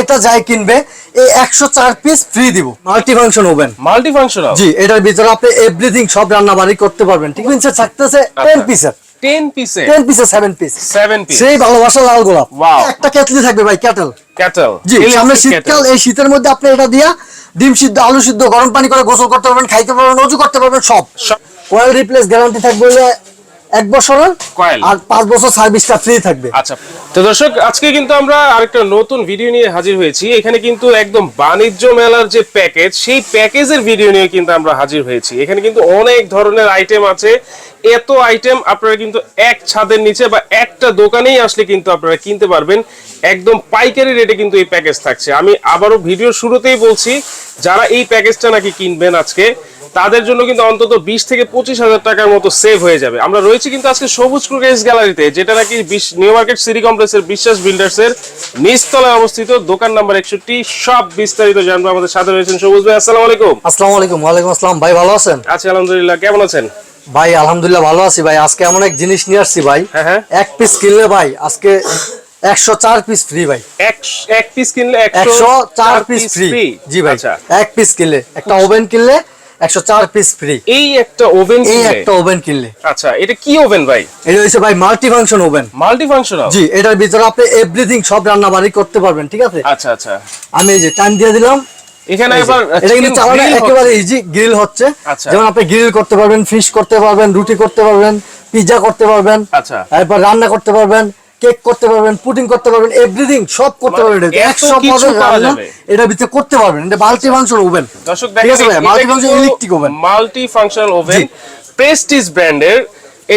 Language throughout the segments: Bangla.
এটা যাই কিনবে এই একশো চার পিস ফ্রি দিব। Multi function oven multi functional জি এটার ভিতরে আপনি এভরিথিং সব রান্না বাড়ি করতে পারবেন। ঠিক আছে থাকতেছে টেন পিসের 10 পিসে টেন পিসের সেভেন পিস 7 পিস সেই ভালোবাসা লাল গোলাপ। একটা কেটলি থাকবে ভাই ক্যাটেল। ক্যাটল জি সামনে শীতকাল এই শীতের মধ্যে আপনি এটা দিয়া ডিম সিদ্ধ আলু সিদ্ধ গরম পানি করে গোসল করতে পারবেন খাইতে পারবেন অজু করতে পারবেন সব। ওয়েল রিপ্লেস গ্যারান্টি থাকবে এক বছরের। আর পাঁচ বছর সার্ভিসটা ফ্রি থাকবে। আচ্ছা। তো দর্শক আজকে কিন্তু আমরা আরেকটা নতুন ভিডিও নিয়ে হাজির হয়েছি। এখানে কিন্তু একদম বাণিজ্য মেলার যে প্যাকেজ সেই প্যাকেজের ভিডিও নিয়ে কিন্তু আমরা হাজির হয়েছি। এখানে কিন্তু অনেক ধরনের আইটেম আছে। এত আইটেম আপনারা কিন্তু এক ছাদের নিচে বা একটা দোকানেই আসলে কিন্তু আপনারা কিনতে পারবেন। একদম পাইকারি রেটে কিন্তু এই প্যাকেজ থাকছে। আমি আবারও ভিডিও শুরুতেই বলছি যারা এই প্যাকেজটা নাকি কিনবেন আজকে তাদের জন্য কিন্তু অন্তত বিশ থেকে পঁচিশ হাজার টাকার মতো সেভ হয়ে যাবে। আমরা রয়েছি কিন্তু আজকে সবুজ ক্রুকেজ গ্যালারিতে যেটা নাকি নিউ মার্কেট সিটি কমপ্লেক্সের বিশ্বাস বিল্ডার্স এর নিচতলায় অবস্থিত। দোকান নাম্বার একষট্টি সব বিস্তারিত জানব আমাদের সাথে রয়েছেন সবুজ ভাই আসসালামু আলাইকুম। আসসালামু আলাইকুম ওয়ালাইকুম আসসালাম। ভাই ভালো আছেন? আছি আলহামদুলিল্লাহ। কেমন আছেন? ভাই আলহামদুলিল্লাহ ভালো আছি ভাই। আজকে এমন এক জিনিস নিয়ে আসছি ভাই। হ্যাঁ, হ্যাঁ। এক পিস কিনলে ভাই আজকে একশো চার পিস ফ্রি ভাই। এক এক পিস কিনলে একশো চার পিস ফ্রি জি ভাই আচ্ছা। এক পিস কিনলে একটা ওভেন কিনলে একশো চার পিস ফ্রি এই একটা ওভেন এই একটা ওভেন কিনলে। আচ্ছা এটা কি ওভেন ভাই? এটা হচ্ছে ভাই multi function oven multi functional জি এটার ভিতরে আপনি এভরিথিং সব রান্না বাড়ি করতে পারবেন ঠিক আছে? আচ্ছা আচ্ছা। আমি এই যে টাইম দিয়ে দিলাম। এখানে এবার এটা কিন্তু চালানো একেবারে ইজি গ্রিল হচ্ছে। আচ্ছা। যেমন আপনি গ্রিল করতে পারবেন ফিশ করতে পারবেন রুটি করতে পারবেন পিৎজা করতে পারবেন আচ্ছা। তারপর রান্না করতে পারবেন কেক করতে পারবেন পুডিং করতে পারবেন এভরিথিং সব করতে মানে পারবেন। একশো পদের রান্না যাবে। ভিতরে করতে পারবেন। এটা মাল্টি ফাংশন ওভেন দর্শক ঠিক আছে ভাই multi function electric oven multi functional oven পেস্টিস Prestige ব্র্যান্ডের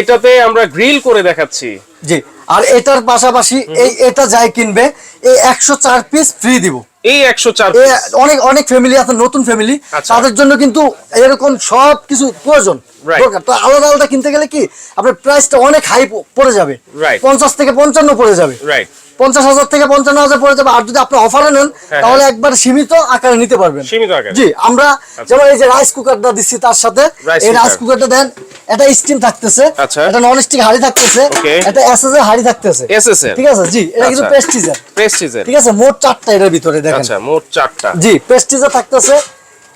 এটাতে আমরা গ্রিল করে দেখাচ্ছি। জি আর এটার পাশাপাশি এই এটা যাই কিনবে এই একশো চার পিস ফ্রি দিব। এই একশো চার এ অনেক অনেক ফ্যামিলি আছে নতুন ফ্যামিলি আচ্ছা। তাদের জন্য কিন্তু এরকম সব কিছু প্রয়োজন. দরকার। তো আলাদা আলাদা কিনতে গেলে কি আপনার প্রাইসটা অনেক হাই পড়ে যাবে। Right. পঞ্চাশ থেকে পঞ্চান্ন পড়ে যাবে। রাইট পঞ্চাশ হাজার থেকে পঞ্চান্ন হাজার পড়ে যাবে। আর যদি আপনি অফারে নেন হ্যাঁ, তাহলে একবার সীমিত আকারে নিতে পারবেন। সীমিত আকারে। জি আমরা যেমন এই যে রাইস কুকারটা দিচ্ছি তার সাথে এই রাইস কুকারটা দেন এটা স্টিম থাকতেছে আচ্ছা। এটা নন স্টিক হাড়ি থাকতেছে. এটা এসএস এর হাড়ি থাকতেছে। এসএস এর ঠিক আছে? জি এটা কিন্তু আচ্ছা। প্রেস্টিজের প্রেস্টিজের ঠিক আছে? মোট চারটা এটার ভিতরে দেখেন। আচ্ছা মোট চারটা। জি প্রেস্টিজে থাকতেছে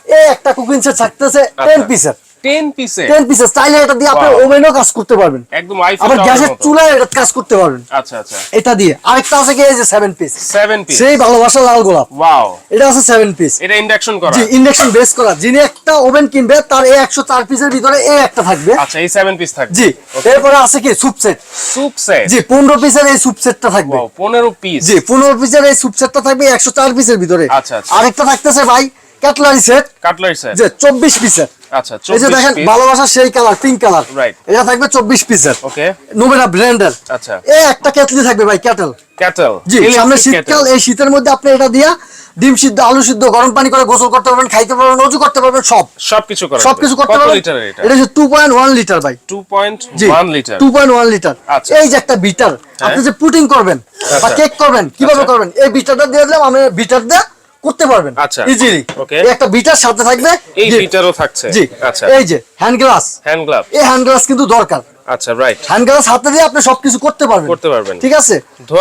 এই একটা কুকিং সেট থাকতেছে আচ্ছা। পিসের টেন পিসে টেন পিসের চাইলে এটা দিয়ে আপনি ওভেনও কাজ করতে পারবেন। একদম আইফোন আবার গ্যাসের চুলায় এটা কাজ করতে পারবেন। আচ্ছা আচ্ছা। এটা দিয়ে। আরেকটা আছে কি এই যে সেভেন পিস সেভেন পিস সেই ভালোবাসা লাল গোলাপ। ওয়াও এটা আছে সেভেন পিস এটা ইন্ডাকশন করা। জি ইন্ডাকশন বেস করা। যিনি একটা ওভেন কিনবে তার এই একশো চার পিসের ভিতরে এই একটা থাকবে। আচ্ছা এই পিস থাকবে। জি এরপরে আছে কি সুপ সেট স্যুপ সেট জি পনেরো পিসের এই সুপ সেটটা থাকবে। ওয়াও পনেরো পিস জি পনেরো পিসের এই সুপ সেটটা থাকবে একশো চার পিসের ভিতরে। আচ্ছা, আচ্ছা। আরেকটা থাকতেছে ভাই ক্যাটলারি সেট কাটলারি সেট যে চব্বিশ পিসের আচ্ছা এই দেখেন ভালোবাসা সেই কালার পিঙ্ক কালার এটা থাকবে চব্বিশ পিসের ওকে নোবেরা ব্র্যান্ডের আচ্ছা। এ একটা কেটলি থাকবে ভাই ক্যাটেল ক্যাটল জি সামনে শীতকাল এই শীতের মধ্যে আপনি এটা দিয়া ডিম সিদ্ধ আলু সিদ্ধ গরম পানি করে গোসল করতে পারবেন খাইতে পারবেন অজু করতে পারবেন সব। সবকিছু করা সবকিছু করতে পারবেন। এটা? হচ্ছে টু পয়েন্ট ওয়ান লিটার ভাই। 2.1 litre two point one litre আচ্ছা। এই যে একটা বিটার আপনি যে পুটিং করবেন বা আচ্ছা। কেক করবেন কীভাবে আচ্ছা। করবেন এই বিটারটা দিয়ে দিলাম আমি বিটার দিয়ে করতে পারবেন। আচ্ছা। ইজিলি. এই একটা বিটার সাথে থাকবে। এই জি, লিটারও থাকছে। জি। আচ্ছা। এই যে হ্যান্ড গ্লাস হ্যান্ড গ্লাভ এই হ্যান্ড গ্লাস কিন্তু দরকার। আচ্ছা রাইট হ্যান্ড গ্লাস হাতে দিয়ে আপনি সবকিছু করতে পারবেন। করতে পারবেন। ঠিক আছে?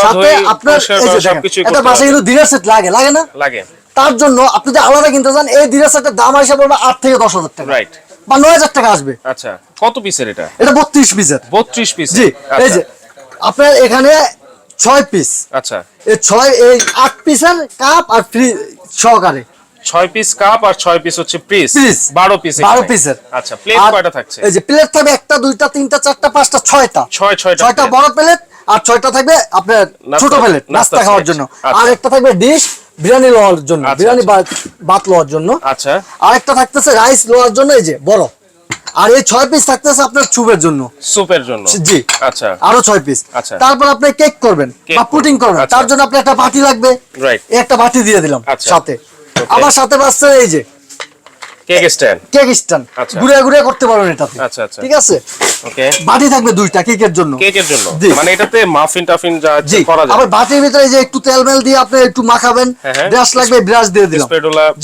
সাথে আপনার এই যে একটা করতে বাসায় কিন্তু দিনের সেট লাগে লাগে না? লাগে। তার জন্য আপনি যদি আলাদা কিনতে চান এই দিনের সেটের দাম হিসাবে পড়বে আট থেকে দশ হাজার টাকা। রাইট বা নয় হাজার টাকা আসবে। আচ্ছা কত পিসের এটা? এটা বত্রিশ পিসের 32 পিস জি এই যে আপনার এখানে ছয় পিস আচ্ছা। এই ছয় এই আট পিসের কাপ আর ফ্রি সহকারে। ছয় পিস কাপ আর ছয় পিস হচ্ছে পিস বারো পিস বারো পিসের আচ্ছা প্লেট কয়টা থাকছে? এই যে প্লেট থাকবে একটা দুইটা তিনটা চারটা পাঁচটা ছয়টা। ছয় ছয়টা ছয়টা। বড় প্লেট আর ছয়টা থাকবে আপনার ছোট প্লেট নাস্তা খাওয়ার জন্য। আচ্ছা। আর একটা থাকবে ডিশ বিরিয়ানি লওয়ার জন্য। আচ্ছা, বিরিয়ানি আচ্ছা। ভাত লওয়ার জন্য। আচ্ছা। আরেকটা থাকতেছে রাইস লওয়ার জন্য এই যে বড়। আর এই ছয় পিস থাকতেছে আপনার চুপের জন্য। সুপের জন্য? জি। আচ্ছা। আরও ছয় পিস আচ্ছা। তারপর আপনি কেক করবেন বা পুটিং করবেন, আচ্ছা। তার জন্য আপনি একটা বাটি লাগবে. একটা বাটি দিয়ে দিলাম আচ্ছা। সাথে. আবার সাথে পাচ্ছে এই যে। কেক স্ট্যান্ড কেক স্ট্যান্ড আচ্ছা। ঘুরে ঘুরে করতে পারবেন এটাতে। আচ্ছা, আচ্ছা। ঠিক আছে? ওকে বাটি থাকবে দুইটা কেকের জন্য। কেকের জন্য? মানে এটাতে মাফিন টাফিন যা করা যায় আবার বাটির ভিতরে যে একটু তেল মেল দিয়ে আপনি একটু মাখাবেন হ্যাঁ, হ্যাঁ। ব্রাশ লাগবে ব্রাশ দিয়ে দিলাম।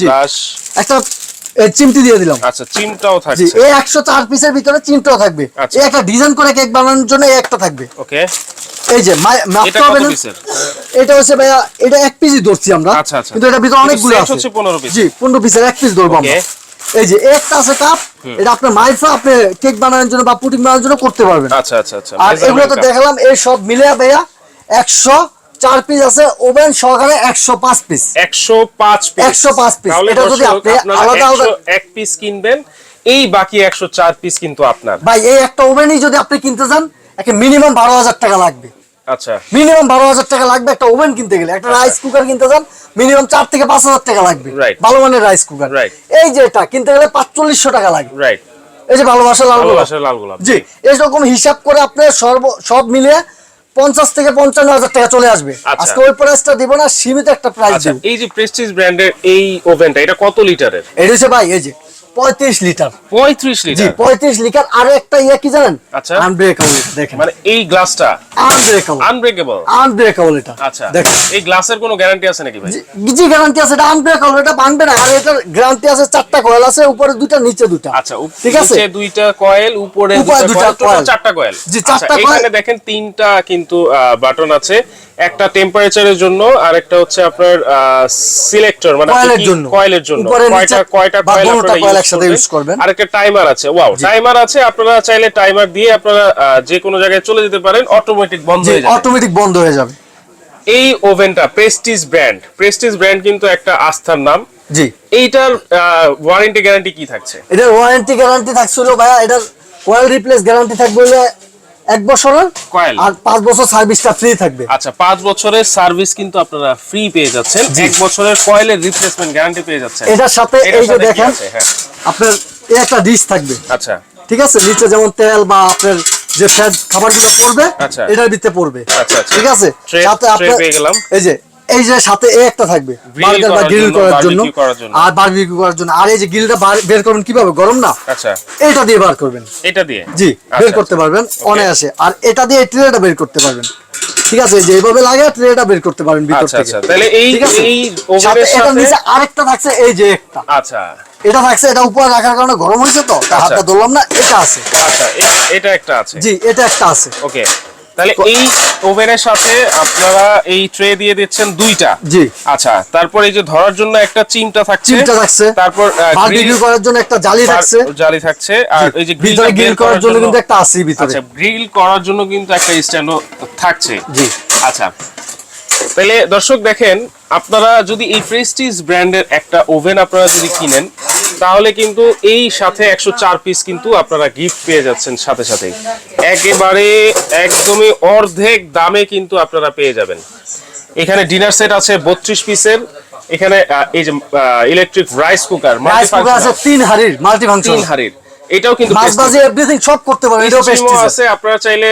ব্রাশ একটা চিমটি দিয়ে দিলাম। আচ্ছা চিমটাও জি এই একশো চার পিসের ভিতরে চিমটাও থাকবে। আচ্ছা। এই একটা ডিজাইন করে কেক বানানোর জন্য এই একটা থাকবে। ওকে। এই যে মা- হবে না এটা হচ্ছে ভাইয়া এটা এক পিসই ধরছি আমরা। আচ্ছা, আচ্ছা। কিন্তু এটা ভিতরে অনেকগুলো আছে। হচ্ছে 15 piece। জি পনেরো পিসের এক পিস ধরবো আমরা। এই যে একটা আছে কাপ এটা আপনার মাইফা আপনি কেক বানানোর জন্য বা পুটিং বানানোর জন্য করতে পারবেন। আচ্ছা আচ্ছা আচ্ছা। আর এগুলো তো। দেখালাম এই সব মিলে ভাইয়া একশো চার পিস আছে ওভেন সহকারে একশো পাঁচ পিস 105 পিস 105 piece। তাহলে এটা যদি আপনি আলাদা আলাদা- 101 পিস কিনবেন এই বাকি 104 পিস কিন্তু আপনার। ভাই এই একটা ওভেনই যদি আপনি কিনতে চান একে মিনিমাম বারো হাজার টাকা লাগবে। আচ্ছা। মিনিমাম বারো হাজার টাকা লাগবে একটা ওভেন কিনতে গেলে। একটা রাইস কুকার কিনতে চান মিনিমাম চার থেকে পাঁচ হাজার টাকা লাগবে. ভালো মানের রাইস কুকার. এই যে এটা কিনতে গেলে পাঁচচল্লিশশো টাকা লাগবে রাইট এই যে ভালোবাসা লাল গোলাপ। লাল গোলাপ। জি এরকম হিসাব করে আপনার সর্ব সব মিলিয়ে পঞ্চাশ থেকে পঞ্চান্ন হাজার টাকা চলে আসবে। আচ্ছা। আজকে ওই প্রাইসটা দিব না সীমিত একটা প্রাইস আচ্ছা এই যে প্রেস্টিজ ব্র্যান্ডের এই ওভেনটা এটা কত লিটারের এটা হচ্ছে ভাই এই যে পঁয়ত্রিশ লিটার। 35 জি লিটার? পঁয়ত্রিশ লিটার আর একটা ইয়ে কি জানেন? আচ্ছা। আনব্রেকেবল দেখেন। মানে এই গ্লাসটা? আনব্রেকেবল আনব্রেকেবল আনব্রেকেবল এটা। আচ্ছা। দেখেন। এই গ্লাসের কোনো গ্যারান্টি আছে নাকি ভাই? জি- জি গ্যারান্টি আছে। এটা আনব্রেকেবল এটা ভাঙবে না। আর এটার গ্যারান্টি আছে চারটা কয়েল আছে উপরে দুটা নিচে দুটা আচ্ছা ঠিক আছে? নিচে দুইটা কয়েল উপরে উপরে দুইটা দুইটা কয়েল টোটাল চারটা কয়েল জি, আচ্ছা চারটা এখানে দেখেন তিনটা কিন্তু বাটন আছে। একটা টেম্পারেচারের জন্য আর একটা হচ্ছে আপনার সিলেক্টর মানে Coil-এর জন্য। কয়েলের জন্য। কয়টা কয়টা কয়েল আপনারা use একসাথে করবেন। করবেন। আর একটা টাইমার আছে ওয়াও টাইমার আছে আপনারা চাইলে টাইমার দিয়ে আপনারা যে কোনো জায়গায় চলে যেতে পারেন অটোমেটিক বন্ধ হয়ে যাবে। অটোমেটিক বন্ধ হয়ে যাবে। এই ওভেনটা প্রেস্টিজ ব্র্যান্ড প্রেস্টিজ ব্র্যান্ড কিন্তু একটা আস্থার নাম। জি। এইটার ওয়ারেন্টি গ্যারান্টি কি থাকছে? এটার ওয়ারেন্টি গ্যারান্টি থাকছিল ভাইয়া এটার কয়েল রিপ্লেস গ্যারান্টি থাকবে হলে এক বছরের কয়েল। আর পাঁচ বছর সার্ভিসটা ফ্রি থাকবে। আচ্ছা পাঁচ বছরের সার্ভিস কিন্তু আপনারা ফ্রি পেয়ে যাচ্ছেন। এক বছরের কয়েলের রিপ্লেসমেন্ট গ্যারান্টি পেয়ে যাচ্ছেন। এটার সাথে এই যে দেখেন হ্যাঁ। আপনার এই একটা ডিশ থাকবে। আচ্ছা। ঠিক আছে? নিচে যেমন তেল বা আপনার যে ফ্যাট খাবারগুলো পড়বে আচ্ছা। এটার ভিতরে পড়বে। আচ্ছা, আচ্ছা। ঠিক আছে? সাথে আপনার পেয়ে গেলাম। এই যে এই যে সাথে এই একটা থাকবে বার্গার বা গ্রিল করার জন্য। আর বারবিকিউ করার জন্য। আর এই যে গ্রিলটা বের করবেন কীভাবে? গরম না? আচ্ছা। এটা দিয়ে বার করবেন। এটা দিয়ে? জি আচ্ছা, বের করতে আচ্ছা। পারবেন Okay. অনায়াসে। আর এটা দিয়ে ট্রেটা বের করতে পারবেন। ঠিক আছে যে এইভাবে লাগে ট্রেটা বের করতে পারবেন ভিতর আচ্ছা থেকে। আচ্ছা। তাহলে এই? এই ওভেনের এটা সাথে নিচে আরেকটা থাকছে এই যে একটা। আচ্ছা। এটা থাকছে এটা উপরে রাখার কারণে গরম হয়েছে তো। হাতটা ধরলাম না এটা আছে। আচ্ছা এটা একটা আছে। জি এটা একটা আছে। ওকে তাহলে এই ওভেনের সাথে আপনারা এই ট্রে দিয়ে দিচ্ছেন দুইটা। জি। আচ্ছা তারপর এই যে ধরার জন্য একটা চিমটা থাকছে চিমটা থাকছে। তারপর গ্রিল বারবিকিউ করার জন্য একটা জালি থাকছে। জালি থাকছে আর এই যে ভিতরে গ্রিল করার জন্য কিন্তু একটা আছে ভিতরে। আচ্ছা গ্রিল করার জন্য কিন্তু একটা স্ট্যান্ডও থাকছে। জি। আচ্ছা তাহলে দর্শক দেখেন আপনারা যদি এই প্রেস্টিজ ব্র্যান্ডের একটা ওভেন আপনারা যদি কিনেন তাহলে কিন্তু এই সাথে একশো চার পিস কিন্তু আপনারা গিফট পেয়ে যাচ্ছেন সাথে সাথে একেবারে একদমই অর্ধেক দামে কিন্তু আপনারা পেয়ে যাবেন। এখানে ডিনার সেট আছে বত্রিশ পিসের এখানে এই যে ইলেকট্রিক রাইস কুকার কুকার আছে তিন হাড়ির মাল্টি তিন হাড়ির। এটাও কিন্তু মাছ এভরিথিং সব করতে পারবেন এটাও পেস্টিজ আছে আপনারা চাইলে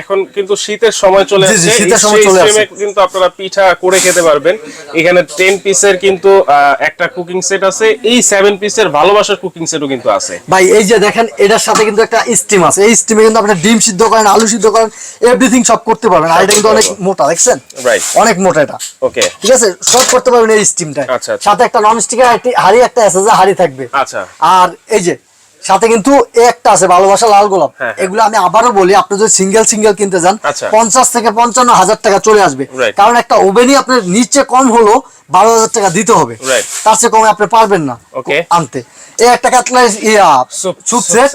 এখন কিন্তু শীতের সময় চলে আসছে। শীতের সময় চলে আসছে। কিন্তু আপনারা পিঠা করে খেতে পারবেন। এখানে টেন পিসের কিন্তু একটা কুকিং সেট আছে। এই সেভেন পিসের ভালোবাসার কুকিং সেটও কিন্তু আছে। ভাই এই যে দেখেন এটার সাথে কিন্তু একটা স্টিম আছে। এই স্টিমে কিন্তু আপনি ডিম সিদ্ধ করেন আলু সিদ্ধ করেন এভরিথিং সব করতে পারবেন। আর এটা কিন্তু অনেক মোটা দেখছেন? Right. অনেক মোটা এটা। ওকে ঠিক আছে? সব করতে পারবেন এই স্টিমটায় আচ্ছা, আচ্ছা। সাথে একটা নন স্টিকের হাড়ি একটা এসএস হাড়ি থাকবে। আচ্ছা। আর এই যে সাথে কিন্তু একটা আছে ভালোবাসা লাল গোলাপ। হ্যাঁ, হ্যাঁ। এগুলো আমি আবারও বলি আপনি যদি সিঙ্গেল সিঙ্গেল কিনতে যান আচ্ছা। পঞ্চাশ থেকে পঞ্চান্ন হাজার টাকা চলে আসবে। কারণ একটা ওভেনই আপনার নিচে কম হলো বারো হাজার টাকা দিতে হবে। তার চেয়ে কমে আপনি পারবেন না আনতে। এই একটা কাতলা ইয়া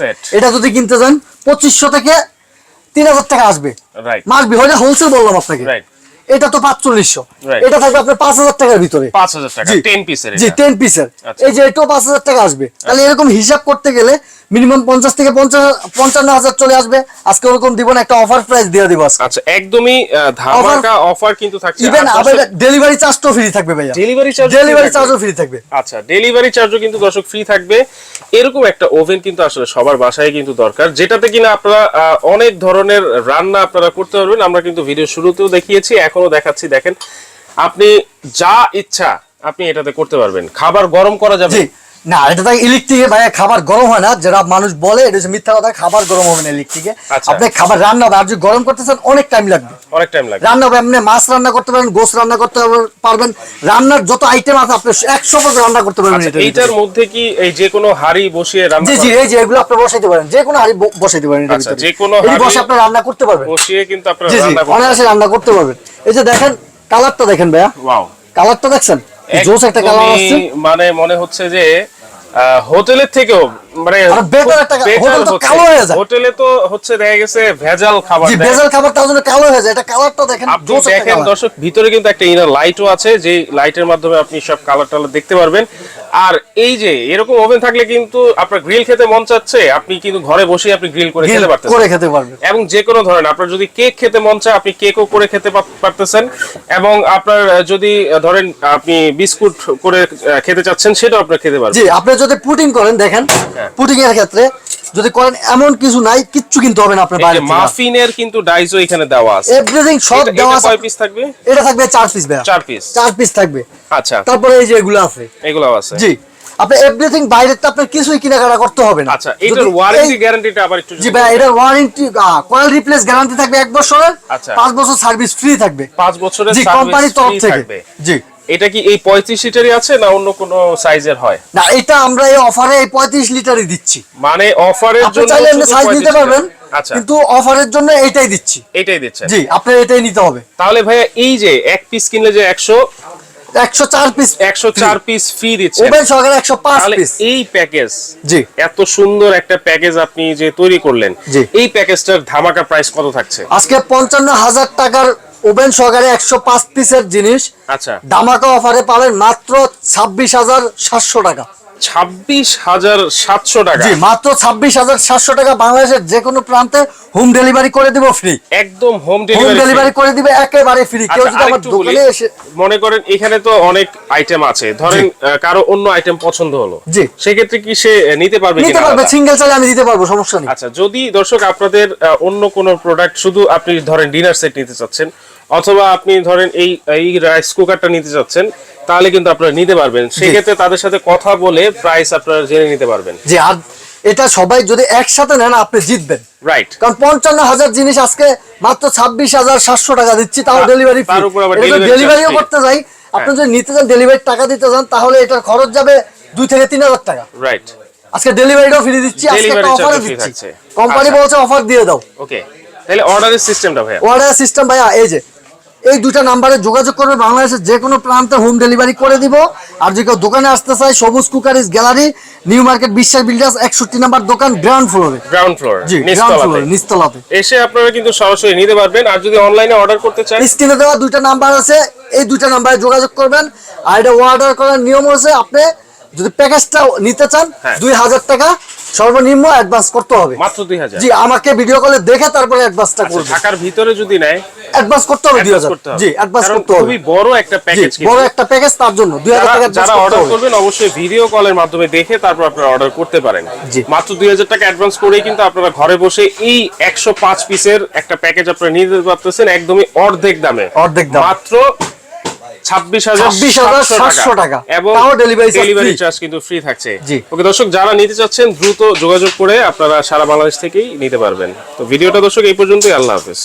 সেট এটা যদি কিনতে যান পঁচিশশো থেকে তিন হাজার টাকা আসবে। মাস বিহলে হোলসেল বললাম আপনাকে. এটা তো পাঁচচল্লিশশো. এটা থাকবে আপনার পাঁচ হাজার টাকার ভিতরে। পাঁচ হাজার টাকা টেন পিসের জি টেন পিসের আচ্ছা। এই যে এটাও পাঁচ হাজার টাকা আসবে। তাহলে এরকম হিসাব করতে গেলে মিনিমাম পঞ্চাশ থেকে পঞ্চাশ পঞ্চান্ন হাজার চলে আসবে। আজকে ওরকম দিব না একটা অফার প্রাইস দিয়ে দিব আচ্ছা একদমই ধামাকা অফার কিন্তু থাকছে ইভেন আবার ডেলিভারি চার্জটাও ফ্রি থাকবে ভাইয়া। Charge free ডেলিভারি চার্জও ফ্রি থাকবে। আচ্ছা ডেলিভারি চার্জও কিন্তু দর্শক ফ্রি থাকবে। এরকম একটা ওভেন কিন্তু আসলে সবার বাসায় কিন্তু দরকার যেটাতে কিনা আপনারা অনেক ধরনের রান্না আপনারা করতে পারবেন। আমরা কিন্তু ভিডিও শুরুতেও দেখিয়েছি এখনও দেখাচ্ছি দেখেন। আপনি যা ইচ্ছা আপনি এটাতে করতে পারবেন। খাবার গরম করা যাবে। না এটা তো ইলেকট্রিকে ভাই খাবার গরম হয় না। যারা মানুষ বলে এটা হচ্ছে মিথ্যা কথা খাবার গরম হবে না ইলেকট্রিকে। আচ্ছা। আপনি খাবার রান্না হবে আর যদি গরম করতে চান অনেক টাইম লাগবে। অনেক টাইম লাগবে। রান্না হবে আপনি মাছ রান্না করতে পারেন গোস রান্না করতে পারবেন। রান্নার যত আইটেম আছে আপনি একশো পর্যন্ত রান্না করতে পারবেন আচ্ছা, এইটার মধ্যে কি এই যে কোনো হাড়ি বসিয়ে রান্না জি জি এই যে এগুলো আপনি বসাইতে পারেন। যে কোনো হাড়ি বসাইতে পারেন এটার আচ্ছা। যেকোনো এই হাঁড়ি- বসে আপনি রান্না করতে পারবেন। বসিয়ে কিন্তু জি রান্না করতে অনায়াসে রান্না করতে পারবেন। এই যে দেখেন কালারটা দেখেন ভাইয়া। ওয়াও কালারটা দেখছেন? জোস একটা কালার আসছে। মানে মনে হচ্ছে যে হোটেলের থেকেও মানে হোটেল তো কালো হয়ে যায়। হোটেলে তো হচ্ছে দেখা গেছে ভেজাল খাবার। বেজাল খাবার তার জন্য কালো হয়ে যায়। এটা কালারটা দেখেন আপনি দেখেন দর্শক ভিতরে কিন্তু একটা ইনার লাইটও আছে যে লাইটের মাধ্যমে আপনি সব কালার টালার দেখতে পারবেন। আর এই যে এরকম ওভেন থাকলে কিন্তু আপনার গ্রিল খেতে মন চাচ্ছে আপনি কিন্তু ঘরে বসে আপনি গ্রিল করে খেতে পারতেছেন। করে খেতে পারবেন। এবং যে কোনো ধরনের আপনার যদি কেক খেতে মন চায় আপনি কেকও করে খেতে পারতেছেন। এবং আপনার যদি ধরেন আপনি বিস্কুট করে খেতে চাচ্ছেন সেটাও আপনি খেতে পারবেন। জি আপনি যদি পুটিং করেন দেখেন হ্যাঁ। পুটিং এর ক্ষেত্রে যদি করেন এমন কিছু নাই কিচ্ছু কিনতে হবে না আপনার বাইরে মাফিনের কিন্তু ডাইসও এখানে দেওয়া আছে। এভরিথিং সব দেওয়া আছে। কয় পিস থাকবে? এটা থাকবে চার পিস ভাইয়া। চার পিস চার পিস থাকবে। আচ্ছা। তারপরে এই যে এগুলো আছে। এগুলাও আছে। জি। আপনি এভরিথিং বাইরের তো আপনার কিছুই কেনাকাটা করতে হবে না। আচ্ছা এটার ওয়ারেন্টি গ্যারান্টিটা আবার একটু জি ভাই এটার ওয়ারেন্টি কয়েল রিপ্লেস গ্যারান্টি থাকবে এক বছরের আচ্ছা। পাঁচ বছর সার্ভিস ফ্রি থাকবে। পাঁচ বছরের জি সার্ভিস কোম্পানির তরফ ফ্রি থেকে। থাকবে। জি। এটা কি এই পঁয়ত্রিশ লিটারই আছে না অন্য কোনো সাইজের হয়? না এটা আমরা এই অফারে এই পঁয়ত্রিশ লিটারই দিচ্ছি। মানে অফারের জন্য চাইলে সাইজ নিতে পারবেন। আচ্ছা। কিন্তু অফারের জন্য এইটাই দিচ্ছি। এটাই দিচ্ছেন? জি আপনার এটাই নিতে হবে। তাহলে ভাইয়া এই যে এক পিস কিনলে যে একশো একশো চার পিস একশো চার পিস ফ্রি দিচ্ছে ওভেন সহকারে একশো পাঁচ তাহলে পিস এই প্যাকেজ জি। এত সুন্দর একটা প্যাকেজ আপনি যে তৈরি করলেন। এই প্যাকেজটার ধামাকা প্রাইস কত থাকছে? আজকে পঞ্চান্ন হাজার টাকার ওভেন সহকারে একশো পাঁচ পিসের জিনিস। আচ্ছা। দামাকা অফারে পাবেন মাত্র ছাব্বিশ হাজার সাতশো টাকা। ছাব্বিশ হাজার সাতশো টাকা? জি মাত্র ছাব্বিশ হাজার সাতশো টাকা বাংলাদেশের যে কোনো প্রান্তে হোম ডেলিভারি করে দিব ফ্রি একদম হোম ডেলিভারি করে দিবে একেবারে ফ্রি কেউ আচ্ছা, যদি আমার দোকানে এসে মনে করেন এখানে তো অনেক আইটেম আছে। ধরেন কারও অন্য আইটেম পছন্দ হলো। জি। সেক্ষেত্রে কি সে নিতে পারবে নিতে পারবে সিঙ্গেল চাইলে আমি দিতে পারব সমস্যা নেই। আচ্ছা যদি দর্শক আপনাদের অন্য কোন প্রোডাক্ট শুধু আপনি ধরেন ডিনার সেট নিতে চাচ্ছেন অথবা আপনি ধরেন এই এই রাইস কুকারটা নিতে চাচ্ছেন তাহলে কিন্তু আপনারা নিতে পারবেন। সেক্ষেত্রে তাদের সাথে কথা বলে প্রাইস আপনারা জেনে নিতে পারবেন। যে আর এটা সবাই যদি একসাথে নেন আপনি জিতবেন। রাইট কারণ পঞ্চান্ন হাজার জিনিস আজকে মাত্র ছাব্বিশ হাজার সাতশো টাকা দিচ্ছি তাও ডেলিভারি ডেলিভারিও করতে যাই। আপনি হ্যাঁ। যদি নিতে চান ডেলিভারি টাকা দিতে চান তাহলে এটার খরচ যাবে দুই থেকে তিন হাজার টাকা। রাইট আজকে ডেলিভারিটাও ফ্রি দিচ্ছি আজকে একটা অফারও দিচ্ছি। কোম্পানি আচ্ছা। বলছে অফার দিয়ে দাও। ওকে তাহলে অর্ডারের সিস্টেমটা ভাইয়া। অর্ডার সিস্টেম ভাইয়া এই যে এই দুটা নাম্বারে যোগাযোগ করবে বাংলাদেশের যে কোনো প্রান্তে হোম ডেলিভারি করে দিব। আর যে কেউ দোকানে আসতে চাই Sabuj cookeries gallery new market Biswas builders একষট্টি নাম্বার দোকান গ্রাউন্ড ফ্লোরে গ্রাউন্ড ফ্লোর জি গ্রাউন্ড ফ্লোরে নিস্তলাতে এসে আপনারা কিন্তু সরাসরি নিতে পারবেন। আর যদি অনলাইনে অর্ডার করতে চান স্ক্রিনে দেওয়া দুইটা নাম্বার আছে। এই দুইটা নাম্বারে যোগাযোগ করবেন। আর এটা অর্ডার করার নিয়ম হচ্ছে আপনি যদি প্যাকেজটা নিতে চান হ্যাঁ। দুই হাজার টাকা সর্বনিম্ন অ্যাডভান্স করতে হবে। মাত্র দুই হাজার। জি আমাকে ভিডিও কলে দেখে তারপরে অ্যাডভান্সটা করবে। ঢাকার ভিতরে যদি নেয় অ্যাডভান্স করতে হবে দুই advance হাজার। করতে হবে। জি অ্যাডভান্স করতে হবে। খুবই বড় একটা প্যাকেজ বড় একটা প্যাকেজ তার জন্য দুই হাজার যারা টাকা যারা অর্ডার করবেন অবশ্যই ভিডিও কলের মাধ্যমে দেখে তারপর আপনারা অর্ডার করতে পারেন। জি। মাত্র দুই হাজার টাকা অ্যাডভান্স করেই কিন্তু আপনারা ঘরে বসে এই একশো পাঁচ পিসের একটা প্যাকেজ আপনারা নিয়ে যেতে পারতেছেন একদমই অর্ধেক দামে। অর্ধেক দাম। মাত্র ছাব্বিশ হাজার সাতশো টাকা। এবং ডেলিভারি চার্জ কিন্তু ফ্রি থাকছে। ওকে দর্শক যারা নিতে চাচ্ছেন দ্রুত যোগাযোগ করে আপনারা সারা বাংলাদেশ থেকেই নিতে পারবেন। তো ভিডিওটা দর্শক এই পর্যন্তই। আল্লাহ হাফেজ।